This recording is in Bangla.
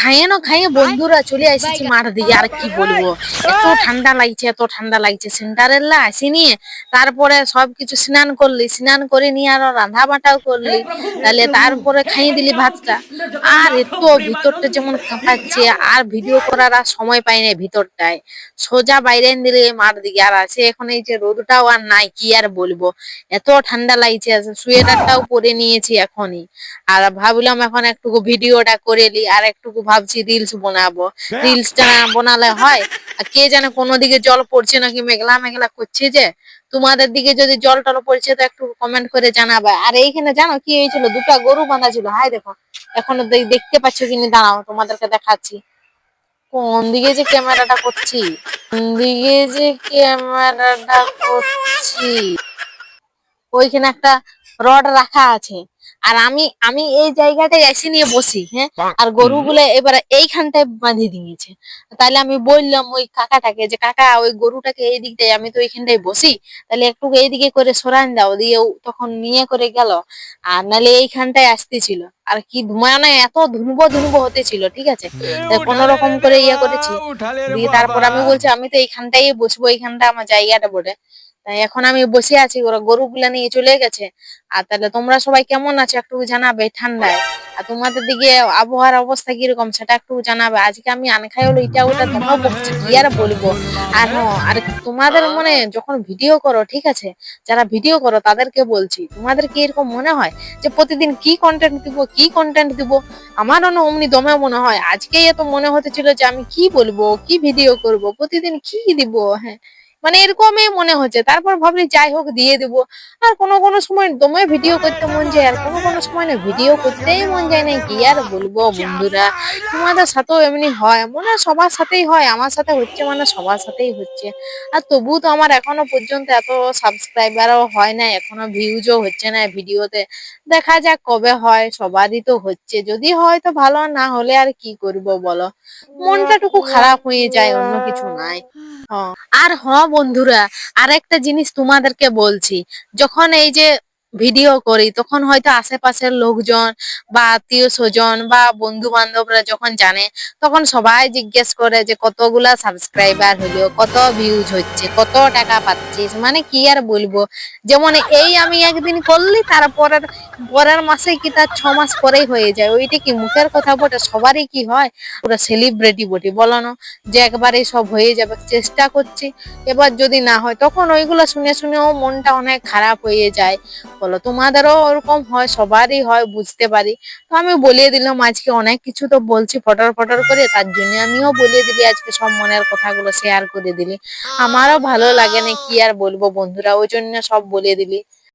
খাইয়ে না খাইয়ে বন্ধুরা চলে এসেছি মাঠ দিকে, আর কি বলব? এত ঠান্ডা লাগছে, এত ঠান্ডা লাগছে। সেন্টারের আসিনি, তারপরে সবকিছু স্নান করলি, স্নান করে নিয়ে আরও রান্না বাটাও করলি, তাহলে তারপরে খাইয়ে দিলি ভাতটা। আর এত ভিতরটা যেমন কাঁপাচ্ছে আর ভিডিও করার আর সময় পাই না ভিতরটায়। সোজা বাইরে দিলে মাঠ দিকে, আর আছে এখন এই যে রোদটাও আর নাই, কি আর বলব? এত ঠান্ডা লাগছে সোয়েটারটাও পরে নিয়েছি এখনই। আর ভাবলাম এখন একটু ভিডিওটা করে নি আর একটুকু ভাবছি রিলস বানাবো। রিলসটা না বানালে হয়। আর কে জানে কোনো দিকে জল পড়ছে নাকি মেঘলা মেঘলা করছে যে তোমাদের দিকে যদি জল টল পড়ছে তো একটু কমেন্ট করে জানাবে। আর এইখানে জানো কি হয়েছিল? দুটো গরু বাঁধা ছিল হাই দেখো এখনও দেখতে পাচ্ছ কিনি? দাঁড়াও তোমাদেরকে দেখাচ্ছি। কোন দিকে যে ক্যামেরাটা করছি? কোন দিকে যে ক্যামেরাটা করছি? ওইখানে একটা রড রাখা আছে। আর আমি আমি এই জায়গাটায় এসে নিয়ে বসি হ্যাঁ? আর গরুগুলো এবারে এইখানটায় বাঁধে দিয়েছে। তাহলে আমি বললাম ওই কাকাটাকে যে কাকা ওই গরুটাকে এই দিকটায় আমি তো এইখানটায় বসি। তাহলে একটু এইদিকে করে সরান দাও। দিয়ে তখন নিয়ে করে গেল। আর নাহলে এইখানটায় আসতেছিল। আর কি মানে এত ধুনবো ধুনবো হতেছিল ঠিক আছে? কোনো রকম করে ইয়ে করেছি। দিয়ে তারপর আমি বলছি আমি তো এইখানটাই বসবো এইখানটা আমার জায়গাটা বটে। তাই এখন আমি বসে আছি, ওরা গরুগুলা নিয়ে চলে গেছে। আর তাহলে তোমরা সবাই কেমন আছো একটু জানাবে ঠান্ডায়? আর তোমাদের দিকে আবহাওয়ার অবস্থা কীরকম সেটা একটু জানাবে। আজকে আমি আনখাই হলো, এটা ওটা দেখাও বকছি কি আর বলব? আর আর তোমাদের মানে যখন ভিডিও করো, ঠিক আছে? যারা ভিডিও করো, তাদেরকে বলছি, তোমাদের কি এরকম মনে হয় যে প্রতিদিন কি কন্টেন্ট দিব, কি কন্টেন্ট দিব? আমারও না অমনি দমে মনে হয়। আজকেই এত মনে হতেছিল যে আমি কি বলব, কি ভিডিও করব, প্রতিদিন কি দিব? হ্যাঁ। মানে এরকমই মনে হচ্ছে। তারপর ভাবলি, যাই হোক, দিয়ে দিব। আর কোনো কোনো সময় দমে ভিডিও করতে মন যায়, আর কোনো কোনো সময় না ভিডিও করতেই মন যায় না। কি আর বলব বন্ধুরা? তোমাদের সাথেও এমনি হয়। মনে সবার সাথেই হয়। আমার সাথে হচ্ছে মানে সবার সাথেই হচ্ছে। আর তবু তো আমার এখনও পর্যন্ত এত সাবস্ক্রাইবারও হয় না এখনও ভিউজও হচ্ছে না ভিডিওতে দেখা যাক কবে হয়। সবারই তো হচ্ছে। যদি হয় তো ভালো, না হলে আর কি করব বলো? মনটা টুকু খারাপ হয়ে যায়, অন্য কিছু নাই। হ্যাঁ। আর হ বন্ধুরা আর একটা জিনিস তোমাদেরকে বলছি। যখন এই যে ভিডিও করি, তখন হয়তো আশেপাশের লোকজন বা আত্মীয় স্বজন বা বন্ধু বান্ধবরা যখন জানে, তখন সবাই জিজ্ঞেস করে যে কতগুলা সাবস্ক্রাইবার হলো, কত ভিউজ হচ্ছে, কত টাকা পাচ্ছিস মানে কি আর বলব? যেমন এই আমি একদিন করলি তারপরের পরের মাসে কি তার ছ মাস পরেই হয়ে যায়, ওইটা কি মুখের কথা বটে? সবারই কি হয়? পুরো সেলিব্রিটি বটি, বলো না, যে একবারেই সব হয়ে যাবে, চেষ্টা করছি। এবার যদি না হয়, তখন ওইগুলো শুনে শুনেও মনটা অনেক খারাপ হয়ে যায়। বলো? তোমাদেরও ওরকম হয় সবারই হয় বুঝতে পারি। তো আমি বলিয়ে দিলাম আজকে অনেক কিছু তো বলছি ফটর ফটর করে তার জন্য আমিও বলিয়ে দিলি আজকে সব মনের কথাগুলো শেয়ার করে দিলি। আমারও ভালো লাগে না কি আর বলব বন্ধুরা ওই জন্য সব বলে দিলি।